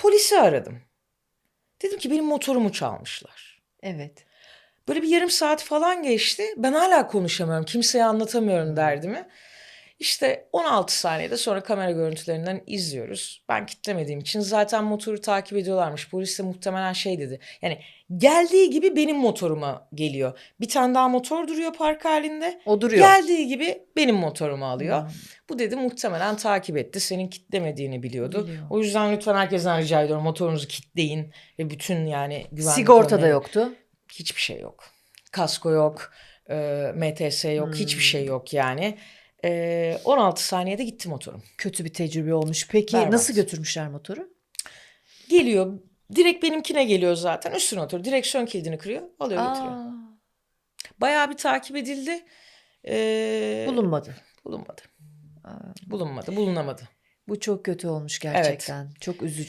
Polisi aradım. Dedim ki benim motorumu çalmışlar. Evet. Böyle bir yarım saat falan geçti. Ben hala konuşamıyorum. Kimseye anlatamıyorum derdimi. İşte 16 saniyede sonra kamera görüntülerinden izliyoruz. Ben kitlemediğim için zaten motoru takip ediyorlarmış. Polis de muhtemelen şey dedi. Yani geldiği gibi benim motoruma geliyor. Bir tane daha motor duruyor park halinde. O duruyor. Geldiği gibi benim motorumu alıyor. Hmm. Bu dedi muhtemelen takip etti. Senin kitlemediğini biliyordu. Biliyor. O yüzden lütfen herkesten rica ediyorum motorunuzu kitleyin. Ve bütün yani güvenlik Sigorta da yoktu. Hiçbir şey yok. Kasko yok. e, MTS yok. Hmm. Hiçbir şey yok yani. E, 16 saniyede gitti motorum. Kötü bir tecrübe olmuş. Peki Berbat. nasıl götürmüşler motoru? Geliyor. Direkt benimkine geliyor zaten. Üstüne otur. Direksiyon kilidini kırıyor. Alıyor götürüyor. Aa, Bayağı bir takip edildi. E, bulunmadı. bulunmadı. Aa, Bulunmadı. Bulunamadı. bu çok kötü olmuş gerçekten. Çok üzücü.